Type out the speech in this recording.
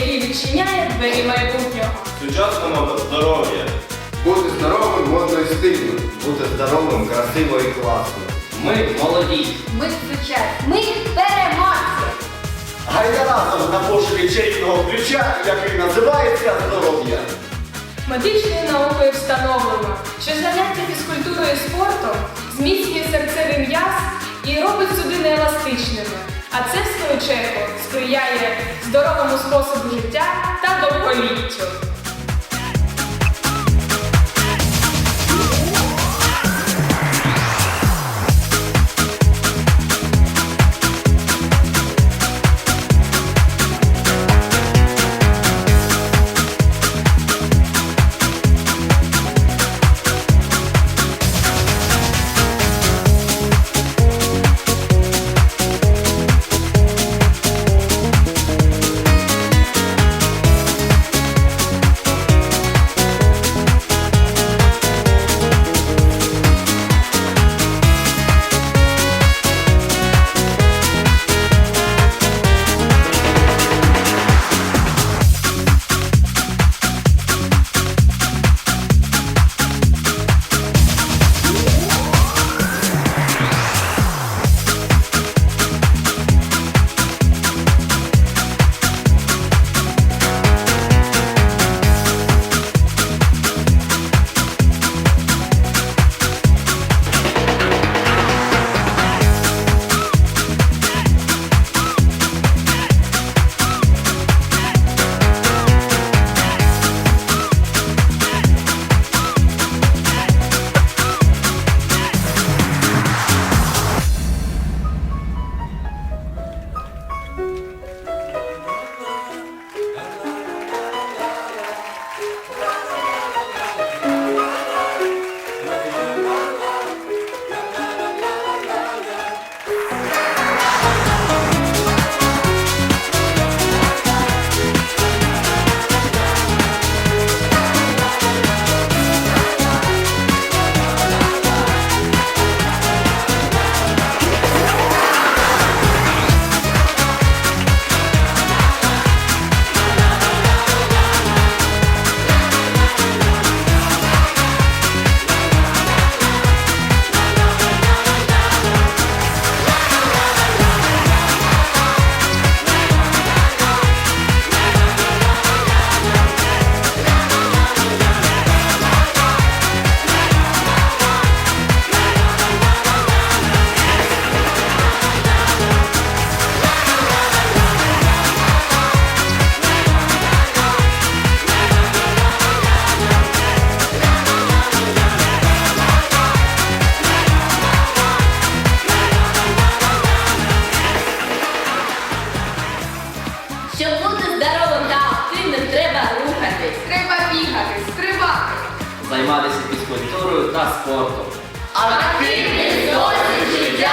який відчиняє двері майбутнього. Сучасна мода здоров'я. Бути здоровим, модно і стильно. Бути здоровим, красиво і класно. Ми молоді. Ми сучасні. Ми переможці. Гайда разом на пошуки чарівного ключа, який називається здоров'я. Медичною наукою встановлено, що заняття фізкультурою і спортом зміцнює серцевий м'яз і робить судини еластичними. А це, в свою чергу, сприяє здоровому способу життя та довголіттю. займатися фізкультурою та спортом. Активність досить життя!